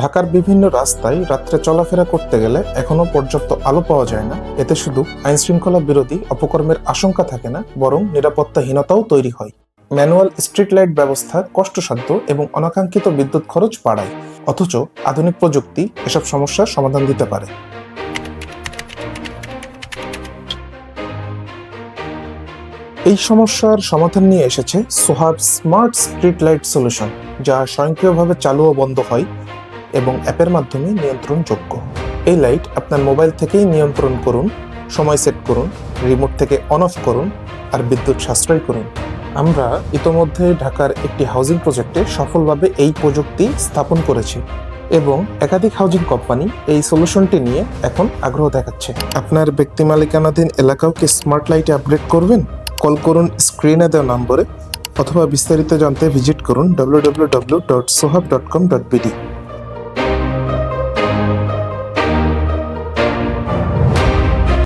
ঢাকার বিভিন্ন রাস্তায় রাত্রে চলাফেরা করতে গেলে এখনও পর্যাপ্ত আলো পাওয়া যায় না। এতে শুধু আইন শৃঙ্খলা বিরোধী অপকর্মের আশঙ্কা থাকে না, বরং নিরাপত্তাহীনতাও তৈরি হয়। ম্যানুয়াল স্ট্রিট লাইট ব্যবস্থা কষ্টসাধ্য এবং অনাকাঙ্ক্ষিত বিদ্যুৎ খরচ বাড়ায়, অথচ আধুনিক প্রযুক্তি এসব সমস্যার সমাধান দিতে পারে। এই সমস্যার সমাধান নিয়ে এসেছে Sohab smart street light solution, যা স্বয়ংক্রিয়ভাবে চালু ও বন্ধ হয় এবং অ্যাপের মাধ্যমে নিয়ন্ত্রণযোগ্য। এই লাইট আপনার মোবাইল থেকেই নিয়ন্ত্রণ করুন, সময় সেট করুন, রিমোট থেকে অন অফ করুন আর বিদ্যুৎ সাশ্রয় করুন। আমরা ইতোমধ্যে ঢাকার একটি হাউজিং প্রজেক্টে সফলভাবে এই প্রযুক্তি স্থাপন করেছি এবং একাধিক হাউজিং কোম্পানি এই সলিউশনটি নিয়ে এখন আগ্রহ দেখাচ্ছে। আপনার ব্যক্তি মালিকানাধীন এলাকাও কি স্মার্ট লাইটে আপগ্রেড করবেন? কল করুন স্ক্রিনে দেওয়া নম্বরে অথবা বিস্তারিত জানতে ভিজিট করুন www.sohab.com.bd